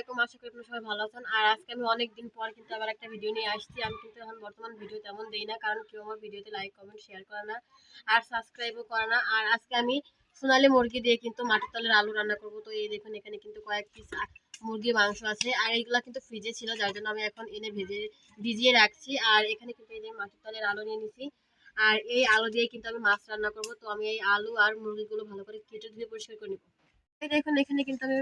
আলাইকুম আশা করি সবাই ভালো আছেন। আর আজকে আমি অনেক দিন পর কিন্তু আবার একটা ভিডিও নিয়ে আসছি। আমি কিন্তু এখন বর্তমান ভিডিও তেমন দেই না, কারণ কেউ আমার ভিডিওতে লাইক কমেন্ট শেয়ার করে না আর সাবস্ক্রাইবও করে না। আর আজকে আমি সোনালি মুরগি দিয়ে কিন্তু মাটির তলের আলু রান্না করব। তো এই দেখুন, এখানে কিন্তু কয়েক পিস মুরগির মাংস আছে। আর এইগুলো কিন্তু ফ্রিজে ছিল, যার জন্য আমি এখন এনে ভেজে, ভিজিয়ে রাখছি। আর এখানে কিন্তু এই যে মাটির তলের আলু নিয়ে নিছি। আর এই আলু দিয়ে কিন্তু আমি মাছ রান্না করব। তো আমি এই আলু আর মুরগিগুলো ভালো করে কেটে ধুয়ে পরিষ্কার করে নেব। দেখুন এখানে কিন্তু আমি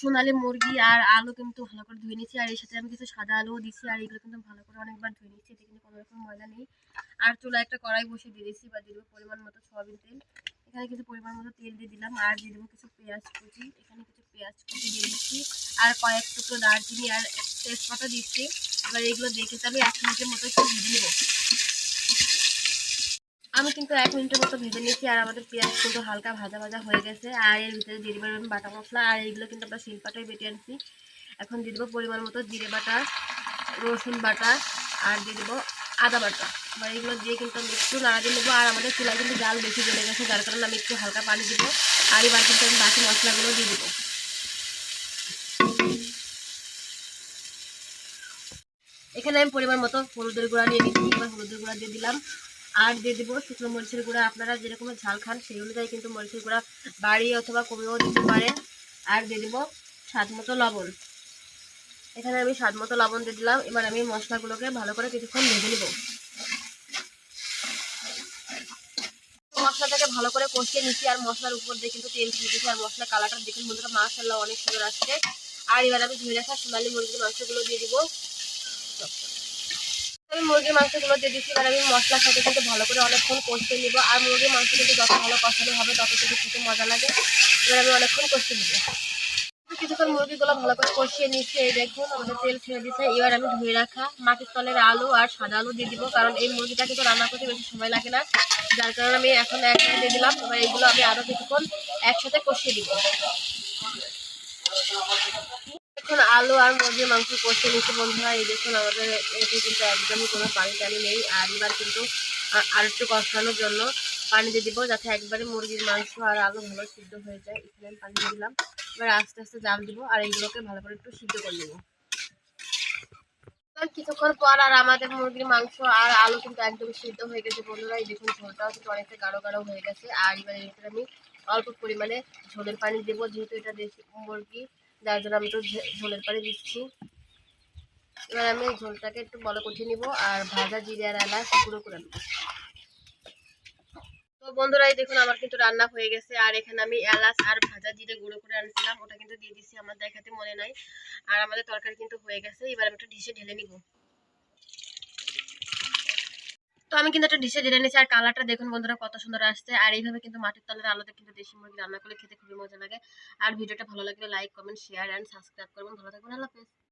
সোনালী মুরগি আর আলু কিন্তু ভালো করে ধুয়ে নিচ্ছি আর এর সাথে আমি কিছু সাদা আলুও দিচ্ছি আর এগুলো কিন্তু ভালো করে অনেকবার ধুয়ে নিচ্ছি এতে কিন্তু কোনো রকম ময়লা নেই। আর চুলা একটা কড়াই বসিয়ে দিয়ে দিচ্ছি বা দিয়ে পরিমাণ মতো সয়াবিন তেল। এখানে কিছু পরিমাণ মতো তেল দিয়ে দিলাম। আর দিয়ে দেবো কিছু পেঁয়াজ কুচি। এখানে কিছু পেঁয়াজ কুচি দিয়ে দিচ্ছি আর কয়েক টুকরো দারচিনি আর তেজপাতা দিচ্ছি এবার এগুলো দেখে তো আমি এক মিনিটের মতো একটু ভেজে নেব। আমি কিন্তু এক মিনিটের মতো ভেজে নিয়েছি আর আমাদের পেঁয়াজ কিন্তু হালকা ভাজা ভাজা হয়ে গেছে। আর এর ভিতরে দিয়ে দেবো আমি বাটা মশলা। আর এইগুলো কিন্তু আমরা শিলপাটায় বেটে আনছি। এখন দিয়ে দেবো পরিমাণ মতো জিরে বাটা, রসুন বাটা, আর দিয়ে দেবো আদা বাটা। এবার এগুলো দিয়ে কিন্তু আমি একটু নাড়া দিয়ে নেব আর আমাদের চুলায় কিন্তু জাল বেশি জ্বলে গেছে, যার কারণে আমি একটু হালকা পানি দেবো। আর এবার কিন্তু আমি বাকি মশলাগুলো দিয়ে দেবো। এখানে আমি পরিমাণ মতো হলুদের গুঁড়া নিয়ে নিচ্ছি। এবার হলুদের গুঁড়া দিয়ে দিলাম। আর দিয়ে দেবো শুকনো মরিচের গুঁড়া। আপনারা যেরকম ঝাল খান, সেই অনুযায়ী কিন্তু মরিচের গুঁড়া বাড়িয়ে অথবা কমেও দিতে পারেন। আর দিয়ে দেবো স্বাদ মতো লবণ। এখানে আমি স্বাদ মতো লবণ দিয়ে দিলাম। এবার আমি মশলাগুলোকে ভালো করে কিছুক্ষণ ভেজে নেব। মশলাটাকে ভালো করে কষিয়ে নিচ্ছি, আর মশলার উপর দিয়ে কিন্তু তেল দিচ্ছি। আর মশলা কালারটা দেখুন বন্ধুরা মাশাল্লাহ অনেক সুন্দর আসছে। আর এবার আমি ধুয়ে রাখা সোনালি মুরগির মাংসগুলো দিয়ে দিব। আমি মুরগির মাংসগুলো দিয়ে দিচ্ছি, এবার আমি মশলার সাথে কিন্তু ভালো করে অনেকক্ষণ কষতে নিব। আর মুরগির মাংস কিন্তু যত ভালো কষানো হবে, তত কিন্তু খেতে মজা লাগে। এবার আমি অনেকক্ষণ কষতে দিব কিছুক্ষণ মুরগিগুলো ভালো করে কষিয়ে নিচ্ছি, এই দেখুন, আমাদের তেল ছেড়ে দিচ্ছে এবার আমি ধুয়ে রাখা মাটির তলের আলু আর সাদা আলু দিয়ে দিব, কারণ এই মুরগিটা কিন্তু রান্না করতে বেশি সময় লাগে না। যার কারণে আমি এখন একসাথে দিয়ে দিলাম, এবার এইগুলো আমি আরও কিছুক্ষণ একসাথে কষিয়ে দিব এখন আলু আর মুরগির মাংস কষিয়ে নিচ্ছি বন্ধুরা, এই দেখুন আমাদের এতে কিন্তু একদমই কোনো পানি টানি নেই। আর এবার কিন্তু আর একটু কষানোর জন্য পানি দিয়ে দিব, যাতে একবারে মুরগির মাংস আর আলু ভালো সিদ্ধ হয়ে যায়। এখানে আমি পানি দিয়ে দিলাম। এবার আস্তে আস্তে জাল দিব আর এইগুলোকে ভালো করে একটু সিদ্ধ করে নেব। কিছুক্ষণ পর আর আমাদের মুরগির মাংস আর আলু কিন্তু একদমই সিদ্ধ হয়ে গেছে বন্ধুরা। এই দেখুন, ঝোলটাও কিন্তু অনেকটা গাঢ় গাঢ় হয়ে গেছে। আর এবার ভিতরে আমি অল্প পরিমাণে ঝোলের পানি দেবো, যেহেতু এটা দেশি মুরগি। যার জন্য আমি একটু ঝোলের পাড়ে দিচ্ছি। এবার আমি ঝোলটাকে একটু বড় কঠিয়ে নিব আর ভাজা জিরে আর এলাচ গুঁড়ো করে নেব। তো বন্ধুরা, এই দেখুন আমার কিন্তু রান্না হয়ে গেছে। আর এখানে আমি এলাচ আর ভাজা জিরে গুঁড়ো করে আনছিলাম। ওটা কিন্তু দিয়ে দিচ্ছি আমার দেখাতে মনে নাই। আর আমাদের তরকারি কিন্তু হয়ে গেছে। এবার আমি একটু ডিশে ঢেলে নিব। তো আমি কিন্তু একটা ডিশে জেনে নিয়েছি, আর কালারটা দেখুন বন্ধুরা কত সুন্দর আসছে। আর এইভাবে কিন্তু মাটির তলের আলোতে কিন্তু দেশি মুরগি রান্না করলে খেতে খুবই মজা লাগে। আর ভিডিওটা ভালো লাগলে like comment share and subscribe করবেন। ভালো থাকবেন, আল্লাহ